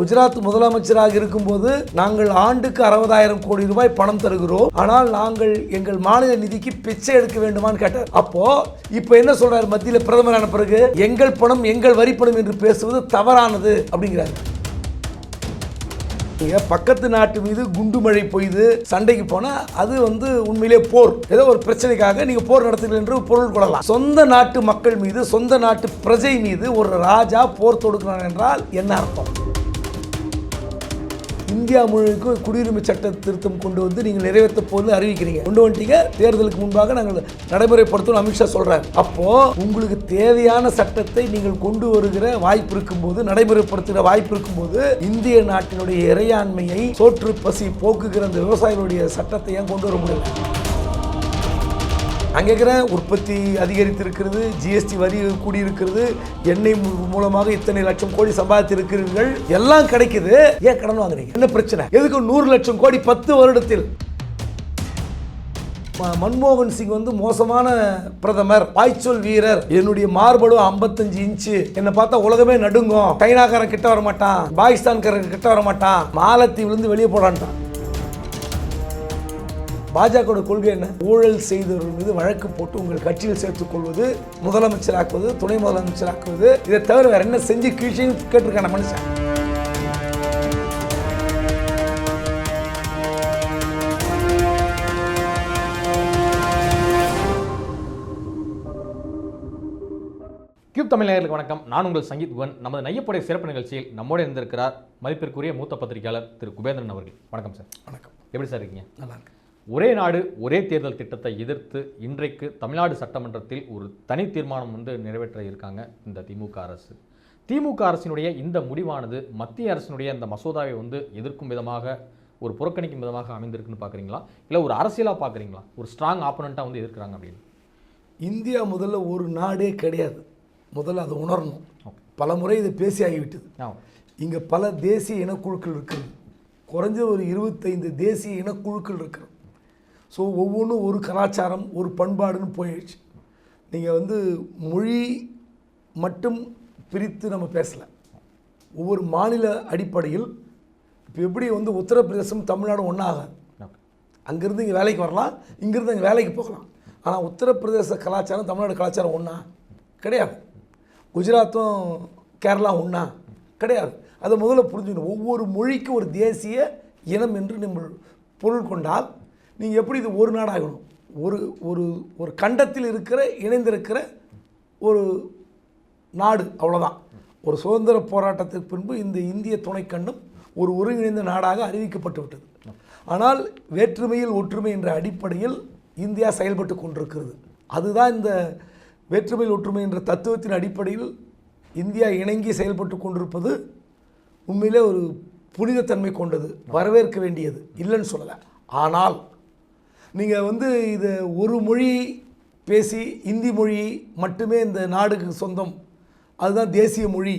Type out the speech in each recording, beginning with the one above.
குஜராத் முதலமைச்சராக இருக்கும்போது நாங்கள் ஆண்டுக்கு அறுபதாயிரம் கோடி ரூபாய் பணம் தருகிறோம். ஆனால் நாங்கள் எங்கள் மாநில நிதிக்கு பிச்சை எடுக்க வேண்டுமான்னு கேட்டார். அப்போ இப்போ என்ன சொல்றாரு மத்தியில் பிரதமரான பிறகு? எங்கள் பணம் எங்கள் வரி பணம் என்று பேசுவது தவறானது அப்படிங்கிறாரு. பக்கத்து நாட்டு மீது குண்டு மழை பொய்து சண்டைக்கு போனா அது வந்து உண்மையிலே போர். ஏதோ ஒரு பிரச்சனைக்காக நீங்க போர் நடத்துகிறீர்கள் என்று பொருள் கொள்ளலாம். சொந்த நாட்டு மக்கள் மீது சொந்த நாட்டு பிரஜை மீது ஒரு ராஜா போர் தொடுக்கிறான் என்றால் என்ன அர்த்தம்? இந்தியா முழுக்கும் குடியுரிமை சட்ட திருத்தம் கொண்டு வந்து நீங்கள் நிறைவேற்ற போது அறிவிக்கிறீங்க. கொண்டு வந்துட்டீங்க. தேர்தலுக்கு முன்பாக நாங்கள் நடைமுறைப்படுத்தணும் அமித்ஷா சொல்கிறார் அப்போ உங்களுக்கு தேவையான சட்டத்தை நீங்கள் கொண்டு வருகிற வாய்ப்பு இருக்கும்போது நடைமுறைப்படுத்துகிற வாய்ப்பு இருக்கும்போது இந்திய நாட்டினுடைய இறையாண்மையை சோற்று பசி போக்குகிற அந்த விவசாயிகளுடைய சட்டத்தை ஏன் கொண்டு வர முடியல? அங்கே இருக்கிற உற்பத்தி அதிகரித்திருக்கிறது ஜிஎஸ்டி வரி கூடியிருக்கிறது எண்ணெய் மூ- மூலமாக இத்தனை லட்சம் கோடி சம்பாதித்திருக்கிறீர்கள். எல்லாம் கிடைக்குது. ஏன் கடன் வாங்குறீங்க? என்ன பிரச்சனை? எதுக்கு நூறு லட்சம் கோடி பத்து வருடத்தில்? ம- மன்மோகன் சிங் வந்து மோசமான பிரதமர் பாய்ச்சொல் வீரர். என்னுடைய மார்பளவு 55 இன்ச்சு. என்னை பார்த்தா உலகமே நடுங்கும். சைனாக்காரன் கிட்ட வர மாட்டான் பாகிஸ்தான்காரன் கிட்ட வர மாட்டான் மாலத்தீவுலேருந்து வெளியே போடான்ட்டான். பாஜகவோட கொள்கை என்ன? ஊழல் செய்தவர்கள் மீது வழக்கு போட்டு உங்கள் கட்சியில் சேர்த்துக் கொள்வது முதலமைச்சராக்குவது துணை முதலமைச்சராக்குவது. இதை தவிர வேற என்ன செஞ்சு கீழ்ச்சின்னு கேட்டிருக்கான மனுஷன்? கியூப் தமிழ் நேயர்களுக்கு வணக்கம். நான் உங்கள் சங்கீத் குவன் நமது நையப்படை சிறப்பு நிகழ்ச்சியில் நம்மோடு இருந்திருக்கிறார் மதிப்பிற்குரிய மூத்த பத்திரிகையாளர் திரு குபேந்திரன் அவர்கள். வணக்கம் சார். வணக்கம். எப்படி சார் இருக்கீங்க? நல்லா இருக்கு ஒரே நாடு ஒரே தேர்தல் திட்டத்தை எதிர்த்து இன்றைக்கு தமிழ்நாடு சட்டமன்றத்தில் ஒரு தனி தீர்மானம் வந்து நிறைவேற்ற இருக்காங்க இந்த திமுக அரசு. திமுக அரசினுடைய இந்த முடிவானது மத்திய அரசினுடைய இந்த மசோதாவை வந்து எதிர்க்கும் விதமாக ஒரு புறக்கணிக்கும் விதமாக அமைந்திருக்குன்னு பார்க்குறீங்களா இல்லை ஒரு அரசியலாக பார்க்குறீங்களா ஒரு ஸ்ட்ராங் ஆப்போனண்ட்டாக வந்து எதிர்க்கிறாங்க அப்படின்னு. இந்தியா முதல்ல ஒரு நாடே கிடையாது. முதல்ல அதை உணரணும். பல முறை இதை பேசி ஆகிவிட்டது ஆ. இங்கே பல தேசிய இனக்குழுக்கள் இருக்குது. குறைஞ்ச ஒரு இருபத்தைந்து தேசிய இனக்குழுக்கள் இருக்கிறது ஸோ ஒவ்வொன்றும் ஒரு கலாச்சாரம் ஒரு பண்பாடுன்னு போயிடுச்சு. நீங்கள் வந்து மொழி மட்டும் பிரித்து நம்ம பேசலை. ஒவ்வொரு மாநில அடிப்படையில் இப்போ எப்படி வந்து உத்தரப்பிரதேசம் தமிழ்நாடும் ஒன்றாகாது அங்கேருந்து இங்கே வேலைக்கு வரலாம் இங்கேருந்து அங்கே வேலைக்கு போகலாம். ஆனால் உத்தரப்பிரதேச கலாச்சாரம் தமிழ்நாடு கலாச்சாரம் ஒன்றா கிடையாது. குஜராத்தும் கேரளா ஒன்றா கிடையாது. அதை முதல்ல புரிஞ்சுக்கணும். ஒவ்வொரு மொழிக்கும் ஒரு தேசிய இனம் என்று நம்ம பொருள் கொண்டால் நீங்கள் எப்படி இது ஒரு நாடாகணும் ஒரு ஒரு ஒரு கண்டத்தில் இருக்கிற இணைந்திருக்கிற ஒரு நாடு அவ்வளோதான் ஒரு சுதந்திர போராட்டத்திற்கு பின்பு இந்த இந்திய துணைக்கண்டம் ஒரு ஒருங்கிணைந்த நாடாக அறிவிக்கப்பட்டு விட்டது. ஆனால் வேற்றுமையில் ஒற்றுமை என்ற அடிப்படையில் இந்தியா செயல்பட்டு கொண்டிருக்கிறது. அதுதான் இந்த வேற்றுமையில் ஒற்றுமை என்ற தத்துவத்தின் அடிப்படையில் இந்தியா இணங்கி செயல்பட்டு கொண்டிருப்பது உண்மையிலே ஒரு புனிதத்தன்மை கொண்டது வரவேற்க வேண்டியது இல்லைன்னு சொல்லலை. ஆனால் நீங்கள் வந்து இது ஒரு மொழி பேசி இந்தி மொழி மட்டுமே இந்த நாடுக்கு சொந்தம். அதுதான் தேசிய மொழி.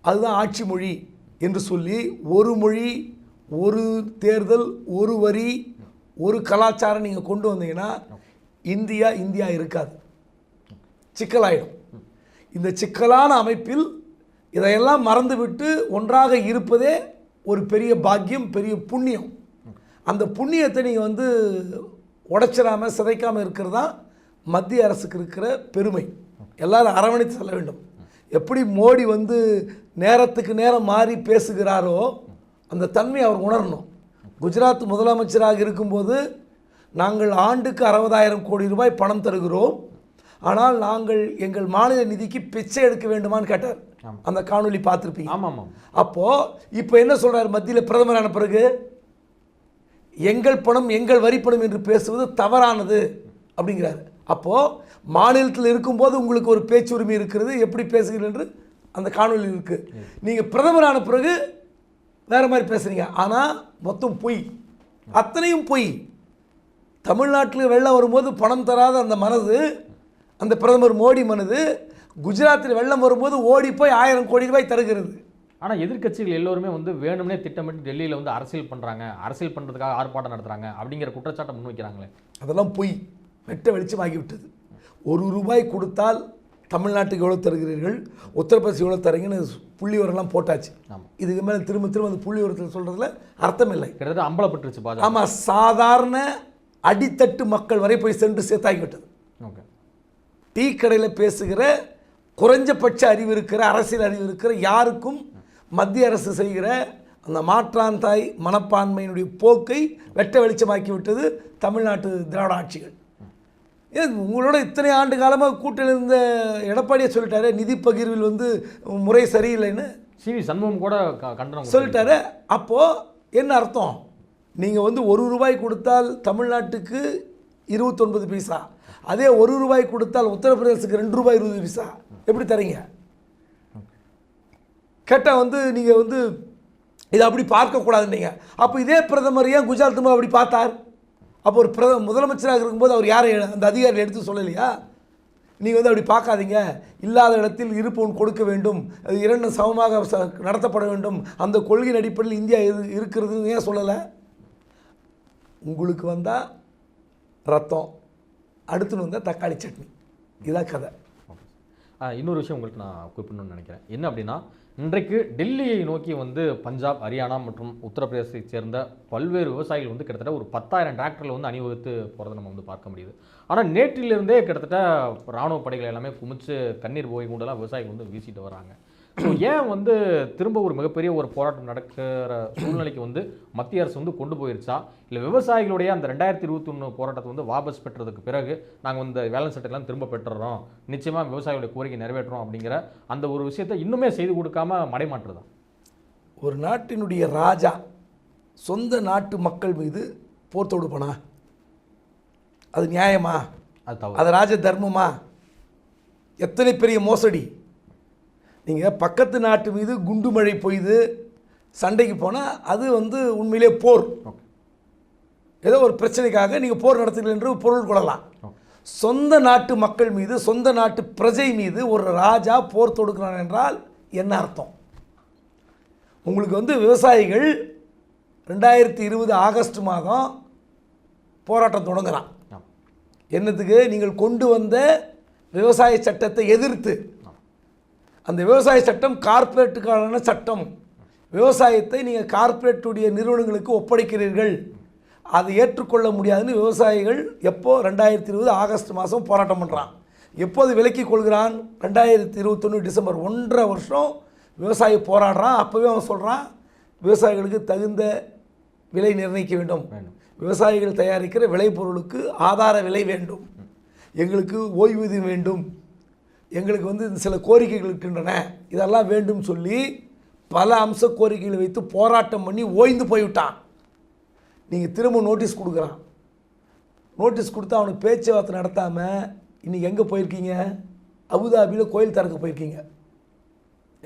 அதுதான் ஆட்சி மொழி என்று சொல்லி ஒரு மொழி ஒரு தேர்தல் ஒரு வரி ஒரு கலாச்சாரம் நீங்கள் கொண்டு வந்தீங்கன்னா இந்தியா இந்தியா இருக்காது. சிக்கலாயிடும். இந்த சிக்கலான அமைப்பில் இதையெல்லாம் மறந்துவிட்டு ஒன்றாக இருப்பதே ஒரு பெரிய பாக்கியம் பெரிய புண்ணியம். அந்த புண்ணியத்தை நீங்கள் வந்து உடைச்சிடாம சிதைக்காமல் இருக்கிறது தான் மத்திய அரசுக்கு இருக்கிற பெருமை. எல்லாரும் அரவணைத்து செல்ல வேண்டும். எப்படி மோடி வந்து நேரத்துக்கு நேரம் மாறி பேசுகிறாரோ அந்த தன்மை அவர் உணரணும். குஜராத் முதலமைச்சராக இருக்கும்போது நாங்கள் ஆண்டுக்கு அறுபதாயிரம் கோடி ரூபாய் பணம் தருகிறோம். ஆனால் நாங்கள் எங்கள் மாநில நிதிக்கு பிச்சை எடுக்க வேண்டுமான்னு கேட்டார். அந்த காணொளி பார்த்துருப்பீங்க. ஆமாம் ஆமாம். அப்போ இப்போ என்ன சொல்றாரு மத்தியில் பிரதமரான பிறகு? எங்கள் பணம் எங்கள் வரி பணம் என்று பேசுவது தவறானது அப்படிங்கிறாரு. அப்போ மாநிலத்தில் இருக்கும்போது உங்களுக்கு ஒரு பேச்சுரிமை இருக்கிறது எப்படி பேசுகிறீர்கள் என்று அந்த காணொலி இருக்குது நீங்கள் பிரதமரான பிறகு வேறு மாதிரி பேசுகிறீங்க ஆனால் மொத்தம் பொய். அத்தனையும் பொய். தமிழ்நாட்டில் வெள்ளம் வரும்போது பணம் தராத அந்த மனது அந்த பிரதமர் மோடி மனது குஜராத்தில் வெள்ளம் வரும்போது ஓடி போய் ஆயிரம் கோடி ரூபாய் தருகிறது. ஆனால் எதிர்க்கட்சிகள் எல்லோருமே வந்து வேணும்னே திட்டமிட்டு டெல்லியில் வந்து அரசியல் பண்ணுறாங்க அரசியல் பண்ணுறதுக்காக ஆர்ப்பாட்டம் நடத்துகிறாங்க அப்படிங்கிற குற்றச்சாட்டை முன்வைக்கிறாங்களே. அதெல்லாம் பொய். வெட்ட வெளிச்சமாகிவிட்டது ஒரு ரூபாய் கொடுத்தால் தமிழ்நாட்டுக்கு எவ்வளோ தருகிறீர்கள்? உத்தரப்பிரதேசம் எவ்வளோ தரீங்கன்னு புள்ளி விவரம்லாம் போட்டாச்சு. இதுக்கு மேலே திரும்ப திரும்ப அந்த புள்ளி விவரத்தில் சொல்கிறதுல அர்த்தம் இல்லை கிட்டத்தட்ட அம்பலப்பட்டுருச்சு ஆமாம் சாதாரண அடித்தட்டு மக்கள் வரை போய் சென்று சேர்த்தாகிவிட்டது. ஓகே. டீ கடையில் பேசுகிற குறைஞ்சபட்ச அறிவு இருக்கிற அரசியல் அறிவு இருக்கிற யாருக்கும் மத்திய அரசு செய்கிற அந்த மாற்றாந்தாய் மனப்பான்மையினுடைய போக்கை வெட்ட வெளிச்சமாக்கி விட்டது தமிழ்நாட்டு திராவிட ஆட்சிகள். உங்களோட இத்தனை ஆண்டு காலமாக கூட்டணி இருந்த எடப்பாடியை சொல்லிட்டாரு நிதி பகிர்வில் வந்து முறை சரியில்லைன்னு. சி வி சண்முகம் கூட கண்டனம் சொல்லிட்டாரு. அப்போது என்ன அர்த்தம்? நீங்கள் வந்து ஒரு ரூபாய் கொடுத்தால் தமிழ்நாட்டுக்கு இருபத்தொன்பது பைசா. அதே ஒரு ரூபாய் கொடுத்தால் உத்தரப்பிரதேசத்துக்கு ரெண்டு ரூபாய் இருபது பைசா. எப்படி தரீங்க? கேட்டால் வந்து நீங்கள் வந்து இதை அப்படி பார்க்கக்கூடாதுன்னீங்க அப்போ இதே பிரதமர் ஏன் குஜராத் அப்படி பார்த்தார்? அப்போ ஒரு பிரத முதலமைச்சராக இருக்கும்போது அவர் யாரை அந்த அதிகாரியை எடுத்து சொல்லலையா? நீங்கள் வந்து அப்படி பார்க்காதீங்க. இல்லாத இடத்தில் இருப்பவன் கொடுக்க வேண்டும். அது இரண்டு சமமாக ச- நடத்தப்பட வேண்டும். அந்த கொள்கையின் அடிப்படையில் இந்தியா இரு இருக்கிறதுன்னு ஏன் சொல்லலை? உங்களுக்கு வந்தால் ரத்தம் அடுத்துன்னு வந்தால் தக்காளி சட்னி. இதான் கதை. இன்னொரு விஷயம் உங்களுக்கு நான் குறிப்பிடணும்னு நினைக்கிறேன். என்ன அப்படின்னா இன்றைக்கு டெல்லியை நோக்கி வந்து பஞ்சாப் ஹரியானா மற்றும் உத்தரப்பிரதேசத்தை சேர்ந்த பல்வேறு விவசாயிகள் வந்து கிட்டத்தட்ட ஒரு பத்தாயிரம் டிராக்டரில் வந்து அணிவகுத்து போகிறத நம்ம வந்து பார்க்க முடியுது. ஆனால் நேற்றிலிருந்தே கிட்டத்தட்ட இராணுவ படைகள் எல்லாமே குமிச்சு கண்ணீர் போய் கூண்டெல்லாம் விவசாயிகள் வந்து வீசிட்டு வராங்க ஸோ ஏன் வந்து திரும்ப ஒரு மிகப்பெரிய ஒரு போராட்டம் நடக்கிற சூழ்நிலைக்கு வந்து மத்திய அரசு வந்து கொண்டு போயிருச்சா? இல்லை விவசாயிகளுடைய அந்த ரெண்டாயிரத்தி இருபத்தி ஒன்று போராட்டத்தை வந்து வாபஸ் பெற்றதுக்கு பிறகு நாங்கள் இந்த வேலை சட்டத்தெல்லாம் திரும்ப பெற்றுறோம். நிச்சயமாக விவசாயிகளுடைய கோரிக்கை நிறைவேற்றுறோம் அப்படிங்கிற அந்த ஒரு விஷயத்தை இன்னுமே செய்து கொடுக்காம மடைமாற்றுதா ஒரு நாட்டினுடைய ராஜா சொந்த நாட்டு மக்கள் மீது போர் தொடுப்பனா? அது நியாயமா? அது ராஜ தர்மமா? எத்தனை பெரிய மோசடி? நீங்கள் பக்கத்து நாட்டு மீது குண்டு மழை பொய்து சண்டைக்கு போனால் அது வந்து உண்மையிலே போர். ஏதோ ஒரு பிரச்சனைக்காக நீங்கள் போர் நடத்துகிறீர்கள் என்று பொருள் கொள்ளலாம். சொந்த நாட்டு மக்கள் மீது சொந்த நாட்டு பிரஜை மீது ஒரு ராஜா போர் தொடுக்கிறான் என்றால் என்ன அர்த்தம்? உங்களுக்கு வந்து விவசாயிகள் ரெண்டாயிரத்தி இருபது ஆகஸ்ட் மாதம் போராட்டம் தொடங்குறான். என்னத்துக்கு? நீங்கள் கொண்டு வந்த விவசாய சட்டத்தை எதிர்த்து அந்த விவசாய சட்டம் கார்ப்பரேட்டுக்கான சட்டம். விவசாயத்தை நீங்கள் கார்ப்பரேட்டுடைய நிறுவனங்களுக்கு ஒப்படைக்கிறீர்கள். அதை ஏற்றுக்கொள்ள முடியாதுன்னு விவசாயிகள் எப்போ ரெண்டாயிரத்தி இருபது ஆகஸ்ட் மாதம் போராட்டம் பண்ணுறான் எப்போது விலக்கிக் கொள்கிறான்? ரெண்டாயிரத்தி இருபத்தொன்று டிசம்பர் ஒன்றரை வருஷம் விவசாயி போராடுறான். அப்போவே அவன் சொல்கிறான் விவசாயிகளுக்கு தகுந்த விலை நிர்ணயிக்க வேண்டும். வேண்டும். விவசாயிகள் தயாரிக்கிற விளைபொருளுக்கு ஆதார விலை வேண்டும். எங்களுக்கு ஓய்வூதியம் வேண்டும். எங்களுக்கு வந்து சில கோரிக்கைகள் இருக்கின்றன. இதெல்லாம் வேண்டும் சொல்லி பல அம்ச கோரிக்கைகளை வைத்து போராட்டம் பண்ணி ஓய்ந்து போய்விட்டான். நீங்கள் திரும்ப நோட்டீஸ் கொடுக்குறான். நோட்டீஸ் கொடுத்து அவனுக்கு பேச்சுவார்த்தை நடத்தாமல் இன்றைக்கி எங்கே போயிருக்கீங்க? அபுதாபியில் கோயில் திறக்க போயிருக்கீங்க.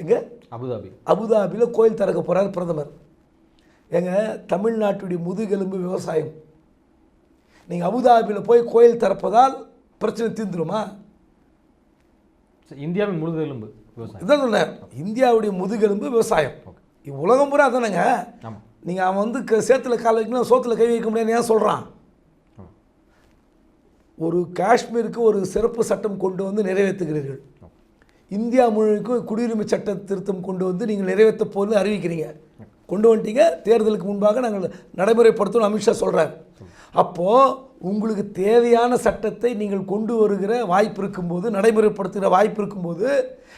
எங்கே? அபுதாபி. அபுதாபியில் கோயில் திறக்க போகிறார் பிரதமர். எங்க தமிழ்நாட்டுடைய முதுகெலும்பு விவசாயம். நீங்கள் அபுதாபியில் போய் கோயில் திறப்பதால் பிரச்சனை தீர்ந்துருமா? இந்தியாவின் முழுதெலும்பு விவசாயம். இதான் சொன்னேன் இந்தியாவுடைய முதுகெலும்பு விவசாயம். உலகம் பூரா தானேங்க நீங்கள் அவன் வந்து க- சேத்துல கால் வைக்கணும் சோத்துல கை வைக்க முடியாதுன்னு ஏன் சொல்கிறான் ஒரு காஷ்மீருக்கு ஒரு சிறப்பு சட்டம் கொண்டு வந்து நிறைவேற்றுகிறீர்கள். இந்தியா முழுக்கும் குடியுரிமை சட்ட திருத்தம் கொண்டு வந்து நீங்கள் நிறைவேற்ற போகுதுன்னு அறிவிக்கிறீங்க. கொண்டு வந்துட்டீங்க. தேர்தலுக்கு முன்பாக நாங்கள் நடைமுறைப்படுத்தணும் அமித்ஷா சொல்கிறார் அப்போது உங்களுக்கு தேவையான சட்டத்தை நீங்கள் கொண்டு வருகிற வாய்ப்பு இருக்கும்போது நடைமுறைப்படுத்துகிற வாய்ப்பு இருக்கும்போது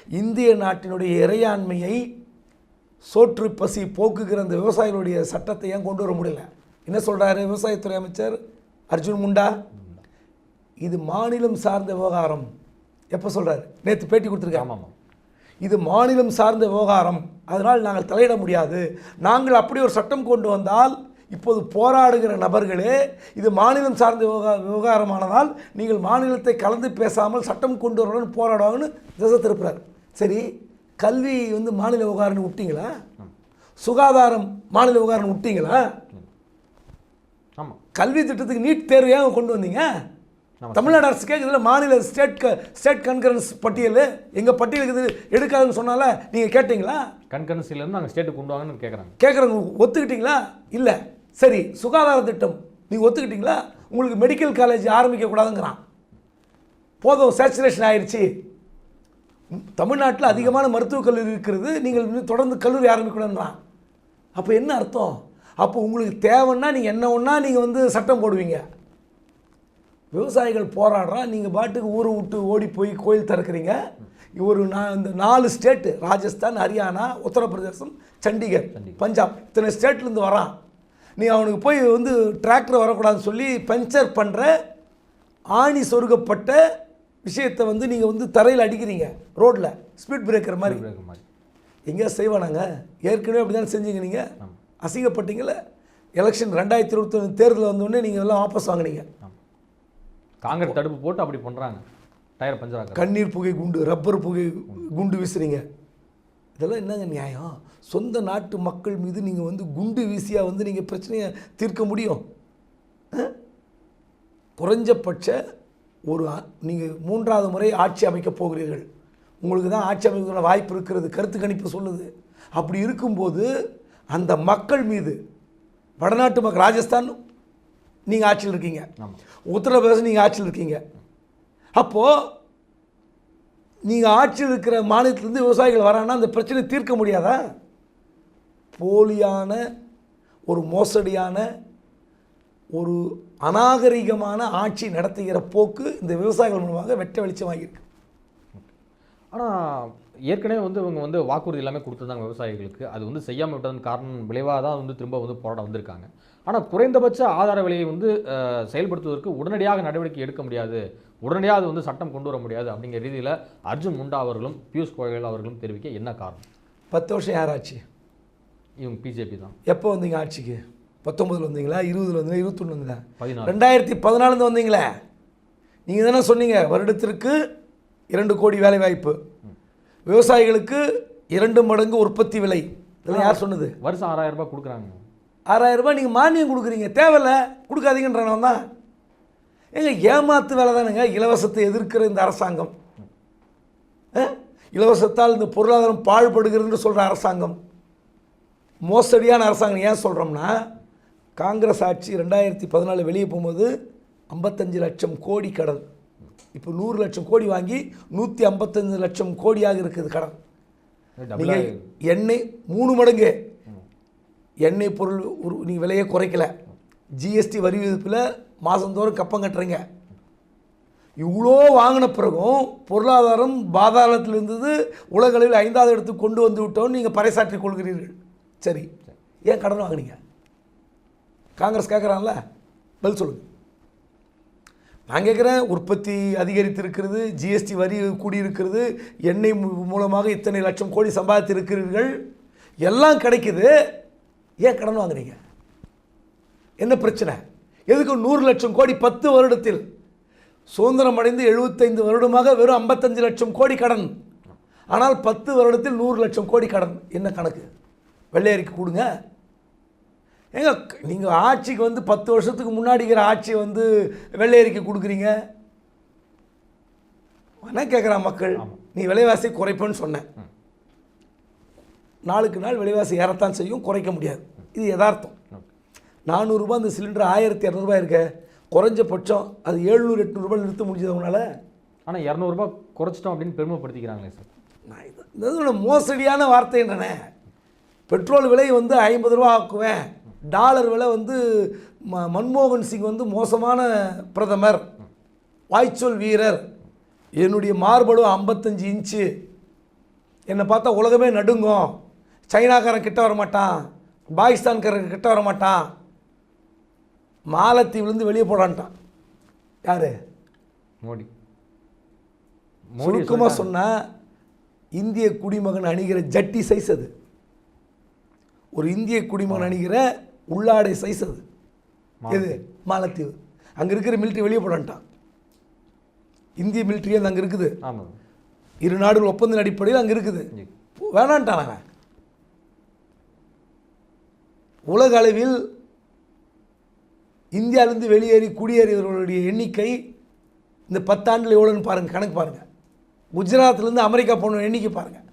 இந்திய நாட்டினுடைய இறையாண்மையை சோற்று பசி போக்குகிற அந்த விவசாயிகளுடைய சட்டத்தை ஏன் கொண்டு வர முடியல? என்ன சொல்கிறாரு விவசாயத்துறை அமைச்சர்? அர்ஜுன் முண்டா? இது மாநிலம் சார்ந்த விவகாரம். எப்போ சொல்கிறாரு நேற்று பேட்டி கொடுத்துருக்காங்க ஆமாம் ஆமாம். இது மாநிலம் சார்ந்த விவகாரம். அதனால் நாங்கள் தலையிட முடியாது. நாங்கள் அப்படி ஒரு சட்டம் கொண்டு வந்தால் இப்போது போராடுகிற நபர்களே இது மாநிலம் சார்ந்த விவகா விவகாரமானதால் நீங்கள் மாநிலத்தை கலந்து பேசாமல் சட்டம் கொண்டு வரணும்னு போராடுவாங்கன்னு திசை திருப்புறார். சரி கல்வி வந்து மாநில விவகாரம்னு விட்டீங்களா? சுகாதாரம் மாநில விவகாரம் விட்டீங்களா? ஆமாம் கல்வி திட்டத்துக்கு நீட் தேர்வு ஏன் கொண்டு வந்தீங்க. தமிழ்நாடு அரசு கேட்குதுல மாநில ஸ்டேட் க ஸ்டேட் கன்கரன்ஸ் பட்டியல். எங்கள் பட்டியலுக்கு இது எடுக்காதுன்னு சொன்னால நீங்கள் கேட்டீங்களா? கண்கரன்சிலேருந்து நாங்கள் ஸ்டேட்டுக்கு கொண்டு வாங்கன்னு கேட்குறாங்க கேட்குறவங்க ஒத்துக்கிட்டீங்களா? இல்லை. சரி சுகாதார திட்டம் நீங்கள் ஒத்துக்கிட்டீங்களா? உங்களுக்கு மெடிக்கல் காலேஜ் ஆரம்பிக்கக்கூடாதுங்கிறான். போதும் சேச்சுரேஷன் ஆயிடுச்சு தமிழ்நாட்டில் அதிகமான மருத்துவக் கல்லூரி இருக்கிறது நீங்கள் தொடர்ந்து கல்லூரி ஆரம்பிக்கணுன்றான் அப்போ என்ன அர்த்தம்? அப்போ உங்களுக்கு தேவைன்னா நீங்கள் என்ன ஒன்றா நீங்கள் வந்து சட்டம் போடுவீங்க. விவசாயிகள் போராடுறான் நீங்கள் பாட்டுக்கு ஊரை விட்டு ஓடி போய் கோயில் திறக்கிறீங்க. ஒரு நான் இந்த நாலு ஸ்டேட்டு ராஜஸ்தான் ஹரியானா உத்தரப்பிரதேசம் சண்டிகர் பஞ்சாப் இத்தனை ஸ்டேட்லேருந்து வரான். நீ அவனுக்கு போய் வந்து டிராக்டர் வரக்கூடாதுன்னு சொல்லி பஞ்சர் பண்ணுற ஆணி சொருகப்பட்ட விஷயத்தை வந்து நீங்கள் வந்து தரையில் அடிக்கிறீங்க ரோட்டில் ஸ்பீட் பிரேக்கர் மாதிரி. எங்கேயா செய்வானாங்க. ஏற்கனவே அப்படி தானே செஞ்சீங்க நீங்கள் அசிங்கப்பட்டீங்களே எலெக்ஷன் ரெண்டாயிரத்தி இருபத்தொன்று தேர்தல் வந்தோடனே நீங்கள் எல்லாம் வாபஸ் வாங்குனீங்க. காங்கிரஸ் தடுப்பு போட்டு அப்படி பண்ணுறாங்க டயர் பஞ்சர் கண்ணீர் புகை குண்டு ரப்பர் புகை குண்டு வீசுறீங்க. இதெல்லாம் என்னங்க நியாயம்? சொந்த நாட்டு மக்கள் மீது நீங்கள் வந்து குண்டு வீசியாக வந்து நீங்கள் பிரச்சனையை தீர்க்க முடியும்? குறைஞ்சபட்ச ஒரு நீங்கள் மூன்றாவது முறை ஆட்சி அமைக்கப் போகிறீர்கள். உங்களுக்கு தான் ஆட்சி அமைக்கிறதுக்கான வாய்ப்பு இருக்கிறது கருத்து கணிப்பு சொல்லுது. அப்படி இருக்கும்போது அந்த மக்கள் மீது வடநாட்டு மக்கள் ராஜஸ்தான் நீங்கள் ஆட்சியில் இருக்கீங்க. உத்தரப்பிரதேசம் நீங்கள் ஆட்சியில் இருக்கீங்க. அப்போது நீங்கள் ஆட்சியில் இருக்கிற மாநிலத்திலேருந்து விவசாயிகள் வரான்னா அந்த பிரச்சனையை தீர்க்க முடியாதா? போலியான ஒரு மோசடியான ஒரு அநாகரிகமான ஆட்சி நடத்துகிற போக்கு இந்த விவசாயிகள் மூலமாக வெட்ட வெளிச்சமாகியிருக்கு ஆனால் ஏற்கனவே வந்து இவங்க வந்து வாக்குறுதி எல்லாமே கொடுத்துருந்தாங்க விவசாயிகளுக்கு. அது வந்து செய்யாமல் விட்டதன் காரணம் விளைவாக தான் வந்து திரும்ப வந்து போராட வந்திருக்காங்க. ஆனால் குறைந்தபட்ச ஆதார விலையை வந்து செயல்படுத்துவதற்கு உடனடியாக நடவடிக்கை எடுக்க முடியாது. உடனடியாக அது வந்து சட்டம் கொண்டு வர முடியாது அப்படிங்கிற ரீதியில் அர்ஜுன் முண்டா அவர்களும் பியூஷ் கோயல் அவர்களும் தெரிவிக்க என்ன காரணம்? பத்து வருஷம் யார் ஆட்சி? இவங்க பிஜேபி தான். எப்போ வந்தீங்க ஆட்சிக்கு? பத்தொம்பதில் வந்தீங்களா? இருபதுல வந்தீங்களா? இருபத்தொன்று வந்தீங்களா? ரெண்டாயிரத்தி பதினாலுந்து வந்தீங்களே? நீங்கள் தானே சொன்னீங்க வருடத்திற்கு இரண்டு கோடி வேலை வாய்ப்பு விவசாயிகளுக்கு இரண்டு மடங்கு உற்பத்தி விலை. இதெல்லாம் யார் சொன்னது? வருஷம் ஆறாயிரம் ரூபாய் கொடுக்குறாங்க. ஆறாயிரம் ரூபாய் நீங்கள் மானியம் கொடுக்குறீங்க. தேவையில்ல கொடுக்காதீங்கன்றவன் தான். ஏங்க ஏமாத்து வேலை தானுங்க இலவசத்தை எதிர்க்கிற இந்த அரசாங்கம்? இலவசத்தால் இந்த பொருளாதாரம் பாழ்படுகிறதுன்னு சொல்கிற அரசாங்கம். மோசடியான அரசாங்கம் ஏன் சொல்கிறோம்னா காங்கிரஸ் ஆட்சி ரெண்டாயிரத்தி பதினாலு வெளியே போகும்போது ஐம்பத்தஞ்சு லட்சம் கோடி கடன். இப்போ நூறு லட்சம் கோடி வாங்கி நூற்றி ஐம்பத்தஞ்சு லட்சம் கோடியாக இருக்குது கடன். நீங்கள் எண்ணெய் மூணு மடங்கு. எண்ணெய் பொருள் நீங்கள் விலையை குறைக்கல. ஜிஎஸ்டி வரி விதிப்பில் மாதந்தோறும் கப்பம் கட்டுறீங்க. இவ்வளோ வாங்கின பிறகும் பொருளாதாரம் பாதாளத்தில் இருந்தது உலகளில் ஐந்தாவது இடத்துக்கு கொண்டு வந்து விட்டோம்னு நீங்கள் பறைசாற்றிக் கொள்கிறீர்கள். சரி. ஏன் கடன் வாங்குனீங்க? காங்கிரஸ் கேட்குறான்ல பதில் சொல்லுங்கள் நான் கேட்குறேன் உற்பத்தி அதிகரித்திருக்கிறது ஜிஎஸ்டி வரி கூடியிருக்கிறது எண்ணெய் மூ- மூலமாக இத்தனை லட்சம் கோடி சம்பாதித்திருக்கிறீர்கள். எல்லாம் கிடைக்குது. ஏன் கடன் வாங்குறீங்க என்ன பிரச்சனை? எதுக்கு நூறு லட்சம் கோடி பத்து வருடத்தில்? சுதந்திரம் அடைந்து எழுபத்தைந்து வருடமாக வெறும் ஐம்பத்தஞ்சு லட்சம் கோடி கடன். ஆனால் பத்து வருடத்தில் நூறு லட்சம் கோடி கடன். என்ன கணக்கு? வெள்ளையறிக்கை கொடுங்க. ஏங்க நீங்கள் ஆட்சிக்கு வந்து பத்து வருஷத்துக்கு முன்னாடிங்கிற ஆட்சி வந்து வெள்ளையறிக்கை கொடுக்குறீங்க? என்ன கேட்குறான் மக்கள். நீ விலைவாசி குறைப்பேன்னு சொன்னேன் நாளுக்கு நாள் விலைவாசி ஏறத்தான் செய்யும் குறைக்க முடியாது. இது யதார்த்தம். நானூறுரூபா அந்த சிலிண்டர் ஆயிரத்தி இரநூறுபா இருக்க. குறைஞ்சபட்சம் அது எழுநூறு எட்நூறுபா நிறுத்த முடிஞ்சது அவங்களால ஆனால் இரநூறுபா குறைச்சிட்டோம் அப்படின்னு பெருமைப்படுத்திக்கிறாங்களே சார். நான் இது மோசடியான வார்த்தை என்னண்ணே? பெட்ரோல் விலை வந்து ஐம்பது ரூபா ஆக்குவேன். டாலர் விலை வந்து ம மன்மோகன் சிங் வந்து மோசமான பிரதமர் வாய்ச்சொல் வீரர். என்னுடைய மார்பளவு ஐம்பத்தஞ்சு இன்ச்சு. என்னை பார்த்தா உலகமே நடுங்கும். சைனாக்காரன் கிட்ட வர மாட்டான் பாகிஸ்தான்காரன் கிட்ட வர மாட்டான் மாலத்தீவுலேருந்து வெளியே போடான்ட்டான் யார்? மோடி. சுருக்கமாக சொன்னால் இந்திய குடிமகன் அணிகிற ஜட்டி சைஸ் அது. ஒரு இந்திய குடிமகன் அணிகிற உள்ளாடை சைஸ் அது. எது? மாலத்தீவு. அங்கே இருக்கிற மிலிட்ரி வெளியே போடான்ட்டான் இந்திய மிலிட்ரி அது அங்கே இருக்குது. இரு நாடுகள் ஒப்பந்த அடிப்படையில் அங்கே இருக்குது. வேணான்ட்டான் அவன். உலக அளவில் இந்தியாவிலேருந்து வெளியேறி குடியேறியவர்களுடைய எண்ணிக்கை இந்த பத்தாண்டில் எவ்வளோன்னு பாருங்கள் கணக்கு பாருங்கள் குஜராத்லேருந்து அமெரிக்கா போன எண்ணிக்கை பாருங்கள்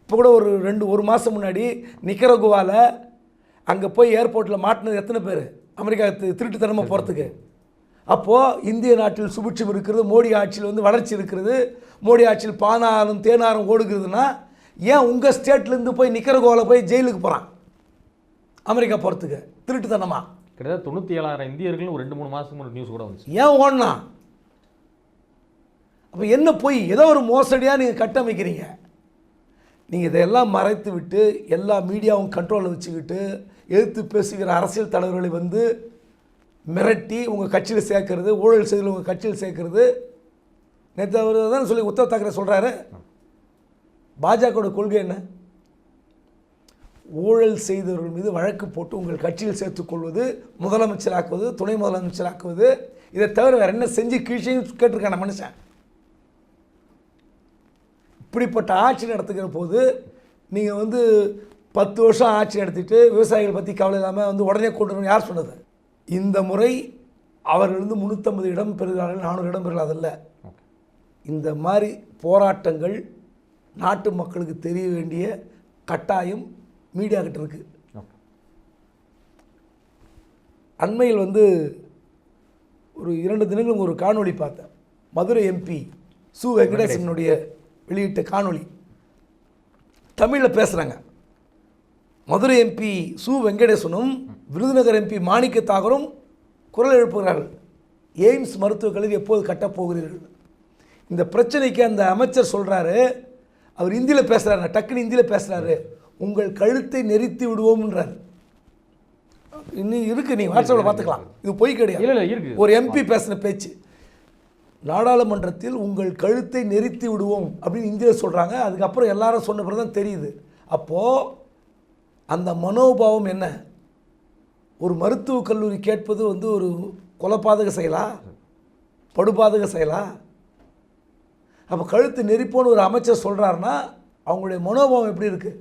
இப்போ கூட ஒரு ரெண்டு ஒரு மாதம் முன்னாடி நிக்கரகுவாவில் அங்கே போய் ஏர்போர்ட்டில் மாட்டினது எத்தனை பேர்? அமெரிக்கா திருட்டுத்தனமாக போகிறதுக்கு அப்போது இந்திய நாட்டில் சுபிட்சம் இருக்கிறது மோடி ஆட்சியில் வந்து வளர்ச்சி இருக்கிறது. மோடி ஆட்சியில் பானாரும் தேனாரும் ஓடுகிறதுனா ஏன் உங்கள் ஸ்டேட்லேருந்து போய் நிக்கரகோவில் போய் ஜெயிலுக்கு போகிறான் அமெரிக்கா போகிறதுக்கு திருட்டுத்தனமாக கிட்டத்தட்ட தொண்ணூற்றி ஏழாயிரம் இந்தியர்கள் ஒரு ரெண்டு மூணு மாதத்துக்கு ஒரு நியூஸ் கூட வந்துச்சு. ஏன் ஓடனா? அப்போ என்ன போய் ஏதோ ஒரு மோசடியாக நீங்கள் கட்டமைக்கிறீங்க. நீங்கள் இதையெல்லாம் மறைத்து விட்டு எல்லா மீடியாவும் கண்ட்ரோலில் வச்சுக்கிட்டு எதிர்த்து பேசுகிற அரசியல் தலைவர்களை வந்து மிரட்டி உங்கள் கட்சியில் சேர்க்கறது ஊழல் செய்தல் உங்கள் கட்சியில் சேர்க்கறது. நேற்று அவர் தான் சொல்லி உத்தவ் தாக்கரே சொல்கிறாரு பாஜகவோட கொள்கை என்ன? ஊழல் செய்தவர்கள் மீது வழக்கு போட்டு உங்கள் கட்சியில் சேர்த்துக்கொள்வது முதலமைச்சராக்குவது துணை முதலமைச்சராக்குவது. இதை தவிர வேறு என்ன செஞ்சு கீழ்ச்சியும் கேட்டிருக்கான மனுஷன்? இப்படிப்பட்ட ஆட்சி நடத்துகிற போது நீங்கள் வந்து பத்து வருஷம் ஆட்சி நடத்திட்டு விவசாயிகள் பற்றி கவலை இல்லாமல் வந்து உடனே கொண்டு வரணும் யார் சொன்னது? இந்த முறை அவர்கள் வந்து முந்நூற்றம்பது இடம் பெறுகிறார்கள் நானூறு இடம் பெறுகிறார்கள் இந்த மாதிரி போராட்டங்கள் நாட்டு மக்களுக்கு தெரிய வேண்டிய கட்டாயம் மீடியா கிட்ட இருக்குது அண்மையில் வந்து ஒரு இரண்டு தினங்களும் ஒரு காணொளி பார்த்தேன். மதுரை எம்பி சு வெங்கடேசனுடைய வெளியிட்ட காணொளி. தமிழில் பேசுகிறாங்க மதுரை எம்பி சு வெங்கடேசனும் விருதுநகர் எம்பி மாணிக்க தாகரும் குரல் எழுப்புகிறார்கள். எய்ம்ஸ் மருத்துவக் கல்லூரி எப்போது கட்டப் போகிறீர்கள்? இந்த பிரச்சனைக்கு அந்த அமைச்சர் சொல்கிறாரு அவர் இந்தியில் பேசுகிறாரு டக்குன்னு இந்தியில் பேசுகிறாரு உங்கள் கழுத்தை நெரித்து விடுவோம்ன்றார். இன்னும் இருக்கு நீ வாட்ஸ்அப்பில் பார்த்துக்கலாம். இது பொய் கிடையாது. ஒரு எம்பி பேசின பேச்சு. நாடாளுமன்றத்தில் உங்கள் கழுத்தை நெரித்து விடுவோம் அப்படின்னு இந்தியில் சொல்கிறாங்க அதுக்கப்புறம் எல்லாரும் சொன்ன பிறகு தான் தெரியுது. அப்போது அந்த மனோபாவம் என்ன? ஒரு மருத்துவக் கல்லூரி கேட்பது வந்து ஒரு கொலப்பாதக செயலா? படுபாதக செயலா? அப்போ கழுத்து நெரிப்போன்னு ஒரு அமைச்சர் சொல்கிறாருன்னா அவங்களுடைய மனோபாவம் எப்படி இருக்குது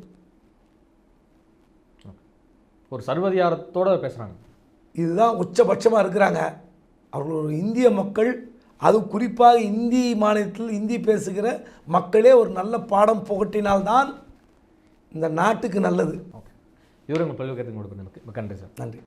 ஒரு சர்வதிகாரத்தோட பேசுகிறாங்க இதுதான் உச்சபட்சமாக இருக்கிறாங்க. அவர்கள் இந்திய மக்கள் அது குறிப்பாக இந்தி மாநிலத்தில் இந்தி பேசுகிற மக்களே ஒரு நல்ல பாடம் புகட்டினால்தான் இந்த நாட்டுக்கு நல்லது. ஓகே. இதுவரை உங்கள் பல்வேறு கருத்து கொடுப்பதற்கு மிக்க நன்றி சார். நன்றி.